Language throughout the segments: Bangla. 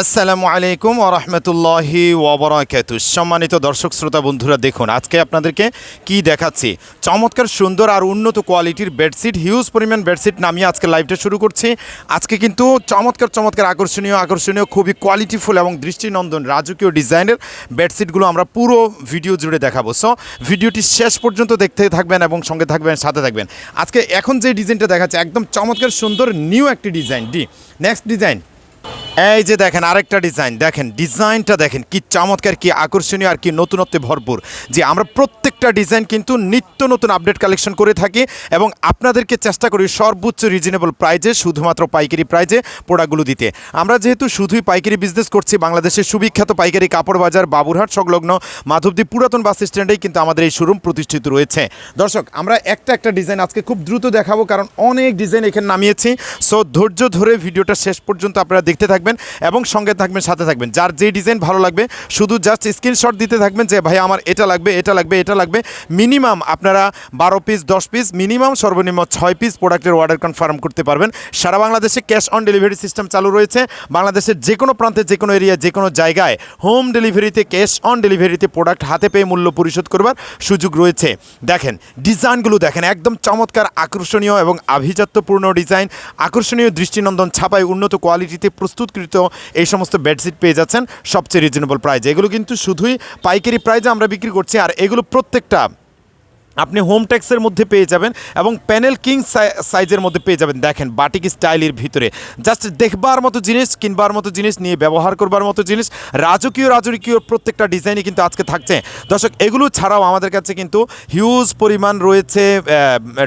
আসসালামু আলাইকুম ওরহমতুল্লাহি ওবরাকাতু সম্মানিত দর্শক, শ্রোতা, বন্ধুরা, দেখুন, আজকে আপনাদেরকে কি দেখাচ্ছি? চমৎকার, সুন্দর আর উন্নত কোয়ালিটির বেডশিট, হিউজ পরিমাণ বেডশিট নামিয়ে আজকে লাইভটা শুরু করছি। আজকে কিন্তু চমৎকার চমৎকার, আকর্ষণীয় আকর্ষণীয়, খুবই কোয়ালিটিফুল এবং দৃষ্টিনন্দন রাজকীয় ডিজাইনের বেডশিটগুলো আমরা পুরো ভিডিও জুড়ে দেখাবো। সো ভিডিওটি শেষ পর্যন্ত দেখতে থাকবেন এবং সঙ্গে থাকবেন, সাথে থাকবেন। আজকে এখন যে ডিজাইনটা দেখাচ্ছে, একদম চমৎকার, সুন্দর নিউ একটি ডিজাইন। ডি নেক্সট ডিজাইন এই যে দেখেন, আরেকটা ডিজাইন দেখেন ডিজাইনটা দেখেন, কি চমৎকার, কি আকর্ষণীয় আর কি নতুনত্বে ভরপুর। যে আমরা প্রত্যেকটা ডিজাইন কিন্তু নিত্য নতুন আপডেট কালেকশন করে থাকি এবং আপনাদেরকে চেষ্টা করি সর্বোচ্চ রিজনেবল প্রাইজে শুধুমাত্র পাইকারি প্রাইজে প্রোডাক্টগুলো দিতে। আমরা যেহেতু শুধুই পাইকারি বিজনেস করছি, বাংলাদেশের সুবিখ্যাত পাইকারি কাপড় বাজার, বাবুরহাট সংলগ্ন মাধবদী পুরাতন বাস স্ট্যান্ডেই কিন্তু আমাদের এই শোরুম প্রতিষ্ঠিত রয়েছে। দর্শক, আমরা একটা একটা ডিজাইন আজকে খুব দ্রুত দেখাবো, কারণ অনেক ডিজাইন এখানে নামিয়েছি। সো ধৈর্য ধরে ভিডিওটা শেষ পর্যন্ত আপনারা দেখতে থাকবেন এবং সঙ্গে থাকবেন, সাথে থাকবেন। যার যে ডিজাইন ভালো লাগবে, শুধু জাস্ট স্ক্রিনশট দিতে থাকবেন যে, ভাই, আমার এটা লাগবে এটা লাগবে এটা লাগবে। মিনিমাম আপনারা বারো পিস দশ পিস মিনিমাম সর্বনিম্ন ছয় পিস প্রোডাক্টের অর্ডার কনফার্ম করতে পারবেন। সারা বাংলাদেশে ক্যাশ অন ডেলিভারি সিস্টেম চালু রয়েছে। বাংলাদেশের যে কোনো প্রান্তে, যে কোনো এরিয়া যে কোনো জায়গায় হোম ডেলিভারিতে ক্যাশ অন ডেলিভারিতে প্রোডাক্ট হাতে পেয়ে মূল্য পরিশোধ করবার সুযোগ রয়েছে। দেখেন, ডিজাইনগুলো দেখেন, একদম চমৎকার, আকর্ষণীয় এবং আভিজাত্যপূর্ণ ডিজাইন। আকর্ষণীয় দৃষ্টিনন্দন ছাপায় উন্নত কোয়ালিটিতে প্রস্তুতকৃত এই সমস্ত বেডশিট পেয়ে যাচ্ছেন সবচেয়ে রিজনেবল প্রাইজে এগুলো কিন্তু শুধুই পাইকারি প্রাইজে আমরা বিক্রি করছি, আর এগুলো প্রত্যেকটা আপনি হোম ট্যাক্সের মধ্যে পেয়ে যাবেন এবং প্যানেল কিং সাইজের মধ্যে পেয়ে যাবেন। দেখেন বাটিক স্টাইলের ভিতরে। জাস্ট দেখবার মতো জিনিস, কিনবার মতো জিনিস, নিয়ে ব্যবহার করবার মতো জিনিস, রাজকীয় রাজকীয় প্রত্যেকটা ডিজাইনই কিন্তু আজকে থাকছে। দর্শক, এগুলো ছাড়াও আমাদের কাছে কিন্তু হিউজ পরিমাণ রয়েছে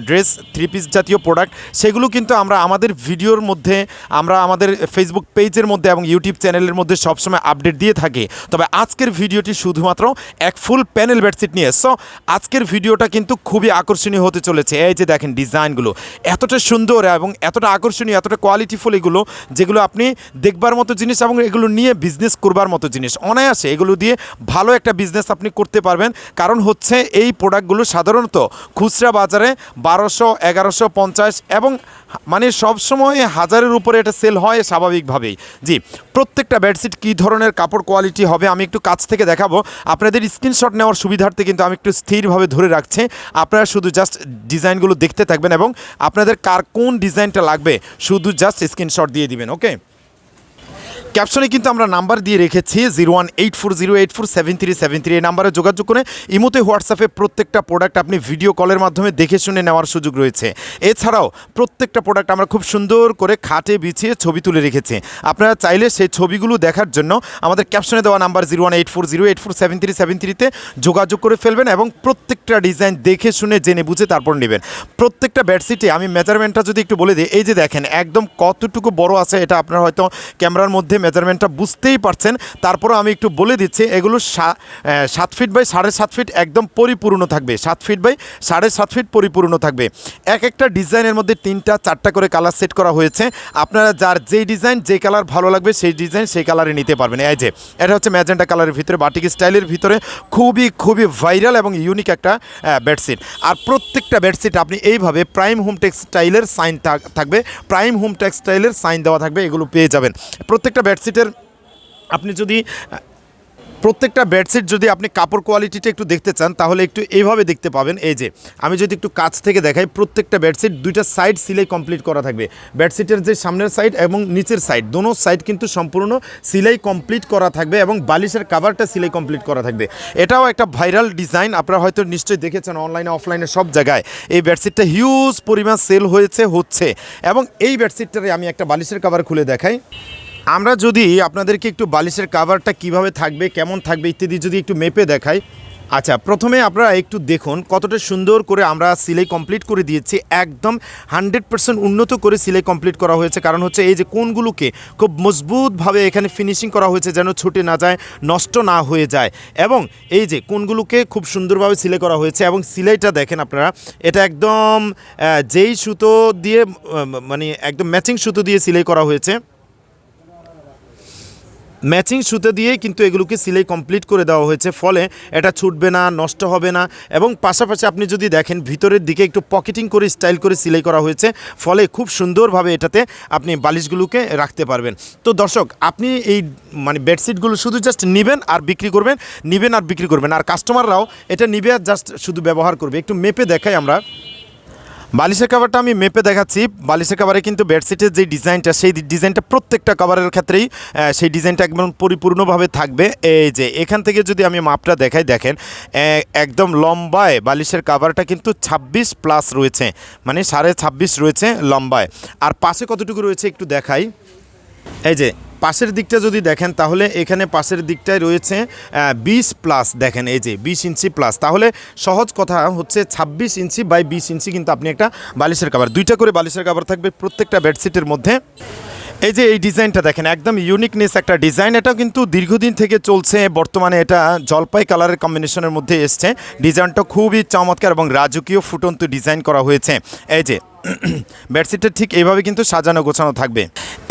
ড্রেস থ্রি পিস জাতীয় প্রোডাক্ট সেগুলো কিন্তু আমরা আমাদের ভিডিওর মধ্যে, আমরা আমাদের ফেসবুক পেজের মধ্যে এবং ইউটিউব চ্যানেলের মধ্যে সবসময় আপডেট দিয়ে থাকি। তবে আজকের ভিডিওটি শুধুমাত্র এক ফুল প্যানেল বেডশিট নিয়ে। সো আজকের ভিডিওটা কিন্তু খুবই আকর্ষণীয় হতে চলেছে। এই যে দেখেন ডিজাইনগুলো, এতটা সুন্দর এবং এতটা আকর্ষণীয়, এতটা কোয়ালিটিফুল এগুলো, যেগুলো আপনি দেখবার মতো জিনিস এবং এগুলো নিয়ে বিজনেস করবার মতো জিনিস। অনায়াসে এগুলো দিয়ে ভালো একটা বিজনেস আপনি করতে পারবেন। কারণ হচ্ছে এই প্রোডাক্টগুলো সাধারণত খুচরা বাজারে বারোশো, এগারোশো, পঞ্চাশ এবং মানে সবসময় হাজারের উপরে এটা সেল হয় স্বাভাবিকভাবেই। জি, প্রত্যেকটা বেডশিট কী ধরনের কাপড় কোয়ালিটি হবে আমি একটু কাছ থেকে দেখাবো। আপনাদের স্ক্রিনশট নেওয়ার সুবিধার্থে কিন্তু আমি একটু স্থিরভাবে ধরে রাখছি। আপনারা শুধু জাস্ট ডিজাইনগুলো দেখতে থাকবেন এবং আপনাদের কার কোন ডিজাইনটা লাগবে শুধু জাস্ট স্ক্রিনশট দিয়ে দিবেন ওকে ক্যাপশনে কিন্তু আমরা নাম্বার দিয়ে রেখেছি zero one eight four zero eight four seven three seven three. এই নাম্বারে যোগাযোগ করে ইমোতে হোয়াটসঅ্যাপে প্রত্যেকটা প্রোডাক্ট আপনি ভিডিও কলের মাধ্যমে দেখে শুনে নেওয়ার সুযোগ রয়েছে। এছাড়াও প্রত্যেকটা প্রোডাক্ট আমরা খুব সুন্দর করে খাটে বিছিয়ে ছবি তুলে রেখেছি। আপনারা চাইলে সেই ছবিগুলো দেখার জন্য আমাদের ক্যাপশনে দেওয়া number zero one eight four zero eight four seven three seven থ্রিতে যোগাযোগ করে ফেলবেন এবং প্রত্যেকটা ডিজাইন দেখে শুনে, জেনে বুঝে তারপর নেবেন। প্রত্যেকটা বেডশিটে আমি মেজারমেন্টটা যদি একটু বলে দিই, এই যে দেখেন, একদম কতটুকু বড় আছে এটা আপনার হয়তো ক্যামেরার মধ্যে মেজারমেন্টটা বুঝতেই পারছেন। তারপরও আমি একটু বলে দিচ্ছি, এগুলো সাত ফিট বাই সাড়ে সাত ফিট একদম পরিপূর্ণ থাকবে। সাত ফিট বাই সাড়ে সাত ফিট পরিপূর্ণ থাকবে। এক একটা ডিজাইনের মধ্যে তিনটা, চারটা করে কালার সেট করা হয়েছে। আপনারা যার যেই ডিজাইন, যেই কালার ভালো লাগবে, সেই ডিজাইন সেই কালারে নিতে পারবেন। এই যে, এটা হচ্ছে ম্যাজেন্টা কালারের ভিতরে, বাটিক স্টাইলের ভিতরে খুবই খুবই ভাইরাল এবং ইউনিক একটা বেডশিট। আর প্রত্যেকটা বেডশিট আপনি এইভাবে প্রাইম হোম টেক্সটাইলের সাইন থাকবে। প্রাইম হোম টেক্সটাইলের সাইন দেওয়া থাকবে, এগুলো পেয়ে যাবেন। প্রত্যেকটা বেডশিটের, আপনি যদি, প্রত্যেকটা বেডশিট যদি আপনি কাপড় কোয়ালিটিটা একটু দেখতে চান, তাহলে একটু এইভাবে দেখতে পাবেন। এই যে, আমি যদি একটু কাছ থেকে দেখাই, প্রত্যেকটা বেডশিট দুইটা সাইড সিলাই কমপ্লিট করা থাকবে। বেডশিটের যে সামনের সাইড এবং নিচের সাইড, দোনো সাইড কিন্তু সম্পূর্ণ সিলাই কমপ্লিট করা থাকবে এবং বালিশের কাভারটা সিলাই কমপ্লিট করা থাকবে। এটাও একটা ভাইরাল ডিজাইন, আপনারা হয়তো নিশ্চয়ই দেখেছেন অনলাইনে, অফলাইনে সব জায়গায়। এই বেডশিটটা হিউজ পরিমাণ সেল হয়েছে, হচ্ছে। এবং এই বেডশিটটারে আমি একটা বালিশের কাভার খুলে দেখাই। আমরা যদি আপনাদেরকে একটু বালিশের কাভারটা কীভাবে থাকবে, কেমন থাকবে ইত্যাদি যদি একটু মেপে দেখাই। আচ্ছা প্রথমে আপনারা একটু দেখুন কতটা সুন্দর করে আমরা সিলাই কমপ্লিট করে দিয়েছি। একদম হান্ড্রেড পার্সেন্ট উন্নত করে সিলাই কমপ্লিট করা হয়েছে। কারণ হচ্ছে এই যে কোনগুলোকে খুব মজবুতভাবে এখানে ফিনিশিং করা হয়েছে যেন ছুটে না যায়, নষ্ট না হয়ে যায়। এবং এই যে কোনগুলোকে খুব সুন্দরভাবে সিলাই করা হয়েছে এবং সিলাইটা দেখেন আপনারা, এটা একদম যেই সুতো দিয়ে মানে একদম ম্যাচিং সুতো দিয়ে সিলাই করা হয়েছে। ম্যাচিং সুতো দিয়ে কিন্তু এগুলোকে সিলাই কমপ্লিট করে দেওয়া হয়েছে। ফলে এটা ছুটবে না, নষ্ট হবে না এবং পাশাপাশি আপনি যদি দেখেন ভিতরের দিকে একটু পকেটিং করে, স্টাইল করে সিলাই করা হয়েছে, ফলে খুব সুন্দরভাবে এটাতে আপনি বালিশগুলোকে রাখতে পারবেন। তো দর্শক, আপনি এই মানে বেডশিটগুলো শুধু জাস্ট নেবেন আর বিক্রি করবেন, নেবেন আর বিক্রি করবেন। আর কাস্টমাররাও এটা নিবে আর জাস্ট শুধু ব্যবহার করবে। একটু মেপে দেখাই আমরা। বালিশের কাভারটা আমি মেপে দেখাচ্ছি। বালিশের কাভারে কিন্তু বেডশিটের যে ডিজাইনটা সেই ডিজাইনটা প্রত্যেকটা কাভারের ক্ষেত্রেই সেই ডিজাইনটা একদম পরিপূর্ণভাবে থাকবে। এই যে, এখান থেকে যদি আমি মাপটা দেখাই, দেখেন একদম লম্বায় বালিশের কাভারটা কিন্তু ছাব্বিশ প্লাস রয়েছে। মানে সাড়ে ছাব্বিশ রয়েছে লম্বায়। আর পাশে কতটুকু রয়েছে একটু দেখাই। এই যে পাশের দিকটা যদি দেখেন, তাহলে এখানে পাশের দিকটায় রয়েছে বিশ প্লাস দেখেন, এই যে বিশ ইঞ্চি প্লাস তাহলে সহজ কথা হচ্ছে ছাব্বিশ ইঞ্চি বাই বিশ ইঞ্চি কিন্তু আপনি একটা বালিশের কাভার দুইটা করে বালিশের কাভার থাকবে প্রত্যেকটা বেডশিটের মধ্যে। এই যে এই ডিজাইনটা দেখেন, একদম ইউনিকনেস একটা ডিজাইন এটাও কিন্তু দীর্ঘদিন থেকে চলছে, বর্তমানে এটা জলপাই কালারের কম্বিনেশনের মধ্যে এসছে। ডিজাইনটা খুবই চমৎকার এবং রাজকীয় ফুটন্ত ডিজাইন করা হয়েছে। এই যে বেডশিটটা ঠিক এইভাবে কিন্তু সাজানো গোছানো থাকবে।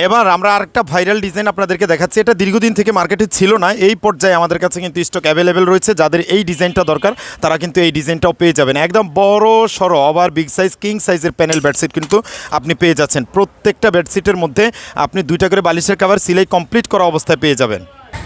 এবার আমরা আরেকটা ভাইরাল ডিজাইন আপনাদেরকে দেখাচ্ছি। এটা দীর্ঘদিন থেকে মার্কেটে ছিল না। এই পর্যায়ে আমাদের কাছে কিন্তু স্টক অ্যাভেলেবেল রয়েছে। যাদের এই ডিজাইনটা দরকার, তারা কিন্তু এই ডিজাইনটাও পেয়ে যাবেন। একদম বড় সড়ো আবার বিগ সাইজ কিং সাইজের প্যানেল বেডশিট কিন্তু আপনি পেয়ে যাচ্ছেন। প্রত্যেকটা বেডশিটের মধ্যে আপনি দুইটা করে বালিশের কাভার সিলাই কমপ্লিট করা অবস্থায় পেয়ে যাবেন।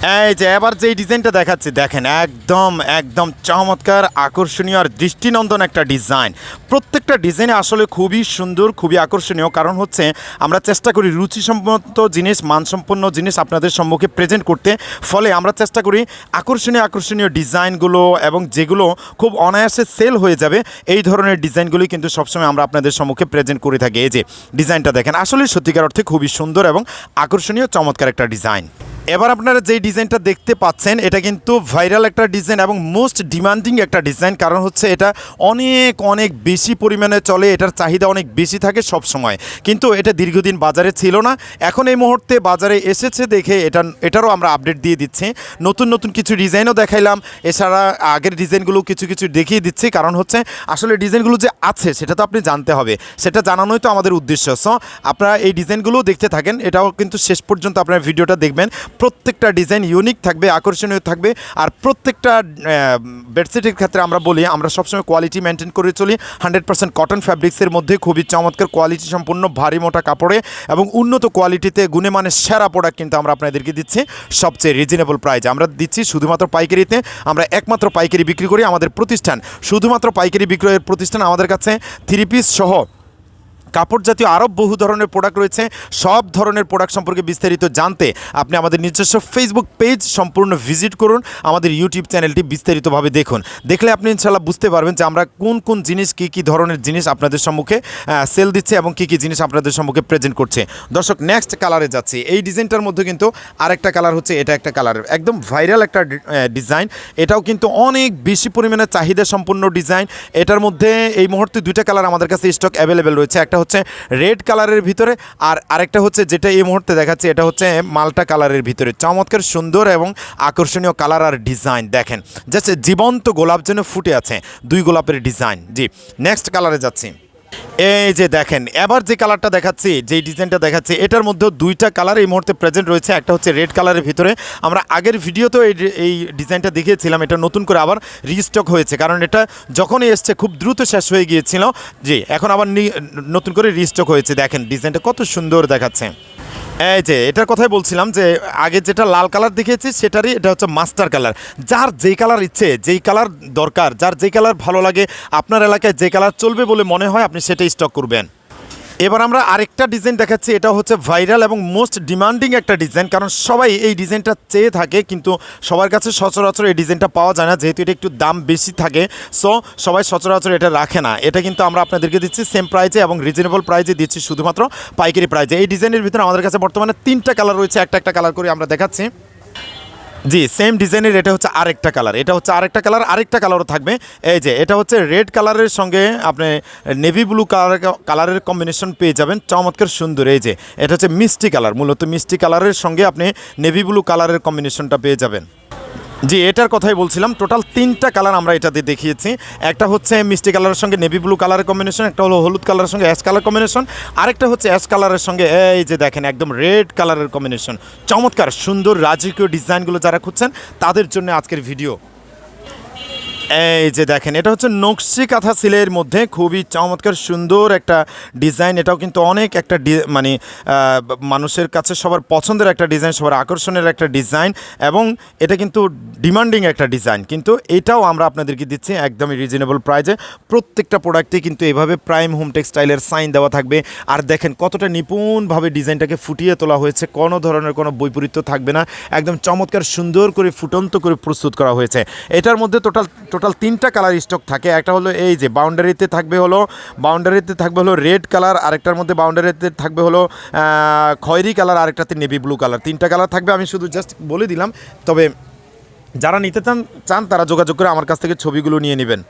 এই যে, এবার যে ডিজাইনটা দেখাচ্ছি, দেখেন, একদম একদম চমৎকার, আকর্ষণীয় আর দৃষ্টিনন্দন একটা ডিজাইন। প্রত্যেকটা ডিজাইনে আসলে খুবই সুন্দর, খুবই আকর্ষণীয়। কারণ হচ্ছে, আমরা চেষ্টা করি রুচিসম্মত জিনিস, মানসম্পন্ন জিনিস আপনাদের সম্মুখে প্রেজেন্ট করতে। ফলে আমরা চেষ্টা করি আকর্ষণীয় আকর্ষণীয় ডিজাইনগুলো এবং যেগুলো খুব অনায়াসে সেল হয়ে যাবে, এই ধরনের ডিজাইনগুলি কিন্তু সবসময় আমরা আপনাদের সম্মুখে প্রেজেন্ট করে থাকি। এই যে, ডিজাইনটা দেখেন, আসলে সত্যিকার অর্থে খুবই সুন্দর এবং আকর্ষণীয়, চমৎকার একটা ডিজাইন। এবার আপনারা যেই ডিজাইনটা দেখতে পাচ্ছেন, এটা কিন্তু ভাইরাল একটা ডিজাইন এবং মোস্ট ডিমান্ডিং একটা ডিজাইন কারণ হচ্ছে এটা অনেক অনেক বেশি পরিমাণে চলে, এটার চাহিদা অনেক বেশি থাকে সব সময় কিন্তু এটা দীর্ঘদিন বাজারে ছিল না। এখন এই মুহূর্তে বাজারে এসেছে দেখে এটা, এটারও আমরা আপডেট দিয়ে দিচ্ছি। নতুন নতুন কিছু ডিজাইনও দেখাইলাম। এছাড়া আগের ডিজাইনগুলো কিছু কিছু দেখিয়ে দিচ্ছি। কারণ হচ্ছে আসলে ডিজাইনগুলো যে আছে, সেটা তো আপনি জানতে হবে। সেটা জানানোই তো আমাদের উদ্দেশ্য। সো আপনারা এই ডিজাইনগুলোও দেখতে থাকেন। এটাও কিন্তু শেষ পর্যন্ত আপনারা ভিডিওটা দেখবেন। প্রত্যেকটা ডিজাইন ইউনিক থাকবে, আকর্ষণীয় থাকবে। আর প্রত্যেকটা বেডশিটের ক্ষেত্রে আমরা বলি, আমরা সবসময় কোয়ালিটি মেনটেন করে চলি। হান্ড্রেড পার্সেন্ট কটন ফ্যাব্রিক্সের মধ্যে খুবই চমৎকার কোয়ালিটি সম্পূর্ণ ভারী মোটা কাপড়ে এবং উন্নত কোয়ালিটিতে গুণে মানে সেরা প্রোডাক্ট কিন্তু আমরা আপনাদেরকে দিচ্ছি। সবচেয়ে রিজনেবল প্রাইজে আমরা দিচ্ছি শুধুমাত্র পাইকারিতে। আমরা একমাত্র পাইকারি বিক্রি করি আমাদের প্রতিষ্ঠান। শুধুমাত্র পাইকারি বিক্রয়ের প্রতিষ্ঠান আমাদের কাছে। থ্রি পিস সহ কাপড় জাতীয় আরও বহু ধরনের প্রোডাক্ট রয়েছে। সব ধরনের প্রোডাক্ট সম্পর্কে বিস্তারিত জানতে আপনি আমাদের নিজস্ব ফেসবুক পেজ সম্পূর্ণ ভিজিট করুন। আমাদের ইউটিউব চ্যানেলটি বিস্তারিতভাবে দেখুন। দেখলে আপনি ইনশাল্লাহ বুঝতে পারবেন যে আমরা কোন কোন জিনিস, কী কী ধরনের জিনিস আপনাদের সম্মুখে সেল দিচ্ছে এবং কী কী জিনিস আপনাদের সম্মুখে প্রেজেন্ট করছে। দর্শক নেক্সট কালারে যাচ্ছি। এই ডিজাইনটার মধ্যে কিন্তু আরেকটা কালার হচ্ছে, এটা একটা কালার একদম ভাইরাল একটা ডিজাইন এটাও কিন্তু অনেক বেশি পরিমাণে চাহিদা সম্পন্ন ডিজাইন এটার মধ্যে এই মুহূর্তে দুইটা কালার আমাদের কাছে স্টক অ্যাভেলেবেল রয়েছে। একটা হচ্ছে রেড কালারের ভিতরে আর আরেকটা হচ্ছে যেটা এই মুহূর্তে দেখাচ্ছি, এটা হচ্ছে মালটা কালারের ভিতরে। চমৎকার, সুন্দর এবং আকর্ষণীয় কালার আর ডিজাইন দেখেন। জাস্ট জীবন্ত গোলাপ যেন ফুটে আছে, দুই গোলাপের ডিজাইন। জি, নেক্সট কালারে যাচ্ছি। এই যে দেখেন, এবার যে কালারটা দেখাচ্ছি, যে ডিজাইনটা দেখাচ্ছি, এটার মধ্যেও দুইটা কালার এই মুহূর্তে প্রেজেন্ট রয়েছে। একটা হচ্ছে রেড কালারের ভিতরে। আমরা আগের ভিডিওতেও এই এই ডিজাইনটা দেখিয়েছিলাম, এটা নতুন করে আবার রিস্টক হয়েছে। কারণ এটা যখনই এসছে, খুব দ্রুত শেষ হয়ে গিয়েছিল। যে এখন আবার নতুন করে রিস্টক হয়েছে। দেখেন, ডিজাইনটা কত সুন্দর দেখাচ্ছে। এই যে, এটার কথাই বলছিলাম যে, আগে যেটা লাল কালার দেখিয়েছি, সেটারই এটা হচ্ছে মাস্টার কালার। যার যেই কালার ইচ্ছে, যেই কালার দরকার, যার যেই কালার ভালো লাগে, আপনার এলাকায় যে কালার চলবে বলে মনে হয়, আপনি সেটাই স্টক করবেন। এবার আমরা আরেকটা ডিজাইন দেখাচ্ছি, এটা হচ্ছে ভাইরাল এবং মোস্ট ডিমান্ডিং একটা ডিজাইন কারণ সবাই এই ডিজাইনটা চেয়ে থাকে, কিন্তু সবার কাছে সচরাচর এই ডিজাইনটা পাওয়া যায় না, যেহেতু এটা একটু দাম বেশি থাকে সো সবাই সচরাচর এটা রাখে না। এটা কিন্তু আমরা আপনাদেরকে দিচ্ছি সেম প্রাইজে এবং রিজনেবল প্রাইজে দিচ্ছি শুধুমাত্র পাইকারি প্রাইজে এই ডিজাইনের ভিতরে আমাদের কাছে বর্তমানে তিনটা কালার রয়েছে, একটা একটা কালার করে আমরা দেখাচ্ছি। জি সেম ডিজাইনের এটা হচ্ছে আরেকটা কালার এটা হচ্ছে আরেকটা কালার আরেকটা কালারও থাকবে। এই যে, এটা হচ্ছে রেড কালারের সঙ্গে আপনি নেভি ব্লু কালার কালারের কম্বিনেশন পেয়ে যাবেন। চমৎকার সুন্দর, এই যে, এটা হচ্ছে মিষ্টি কালার মূলত মিষ্টি কালারের সঙ্গে আপনি নেভি ব্লু কালারের কম্বিনেশনটা পেয়ে যাবেন। জি, এটার কথাই বলছিলাম। টোটাল তিনটা কালার আমরা এটাতে দেখিয়েছি। একটা হচ্ছে মিষ্টি কালারের সঙ্গে নেভি ব্লু কালারের কম্বিনেশন একটা হলো হলুদ কালারের সঙ্গে অ্যাশ কালার কম্বিনেশন আরেকটা হচ্ছে অ্যাশ কালারের সঙ্গে এই যে দেখেন, একদম রেড কালারের কম্বিনেশন চমৎকার, সুন্দর, রাজকীয় ডিজাইনগুলো যারা খুঁজছেন, তাদের জন্য আজকের ভিডিও এই যে দেখেন, এটা হচ্ছে নকশি কাঁথা সিলের মধ্যে খুবই চমৎকার, সুন্দর একটা ডিজাইন। এটাও কিন্তু অনেক একটা মানে মানুষের কাছে সবার পছন্দের একটা ডিজাইন, সবার আকর্ষণের একটা ডিজাইন এবং এটা কিন্তু ডিমান্ডিং একটা ডিজাইন। কিন্তু এটাও আমরা আপনাদেরকে দিচ্ছি একদমই রিজনেবল প্রাইজে। প্রত্যেকটা প্রোডাক্টে কিন্তু এভাবে প্রাইম হোম টেক্সটাইলের সাইন দেওয়া থাকবে। আর দেখেন, কতটা নিপুণভাবে ডিজাইনটাকে ফুটিয়ে তোলা হয়েছে, কোনো ধরনের কোনো বৈপরীত্য থাকবে না। একদম চমৎকার, সুন্দর করে ফুটন্ত করে প্রস্তুত করা হয়েছে। এটার মধ্যে টোটাল টোটাল তিনটা কালার স্টক থাকে। একটা হলো এই যে বাউন্ডারিতে থাকবে হলো, বাউন্ডারিতে থাকবে হলো রেড কালার, আরেকটার মধ্যে বাউন্ডারিতে থাকবে হলো খয়েরি কালার, আরেকটাতে নেভি ব্লু কালার। তিনটা কালার থাকবে, আমি শুধু জাস্ট বলে দিলাম। তবে যারা নিতে চান চান তারা যোগাযোগ করে আমার কাছ থেকে ছবিগুলো নিয়ে নেবেন।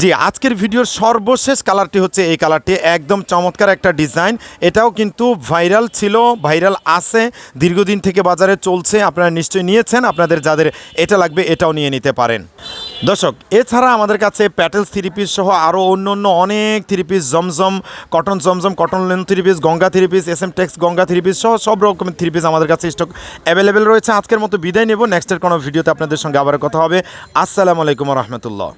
জি, আজকের ভিডিওর সর্বশেষ কালারটি হচ্ছে এই কালারটি। একদম চমৎকার একটা ডিজাইন। এটাও কিন্তু ভাইরাল ছিল, ভাইরাল আছে, দীর্ঘদিন থেকে বাজারে চলছে। আপনারা নিশ্চয়ই নিয়েছেন। আপনাদের যাদের এটা লাগবে এটাও নিয়ে নিতে পারেন। দর্শক, এছাড়া আমাদের কাছে প্যাটেলস থ্রি পিস সহ আরও অন্য অন্য অনেক three piece, Zamzam, cotton Zamzam, cotton lane three piece, Ganga three piece, S M tex Ganga three piece সহ সব রকমের থ্রি পিস আমাদের কাছে স্টক অ্যাভেলেবেল রয়েছে। আজকের মতো বিদায় নেব। নেক্সটের কোনো ভিডিওতে আপনাদের সঙ্গে আবার কথা হবে। আসসালামু আলাইকুম রহমতুল্লাহ।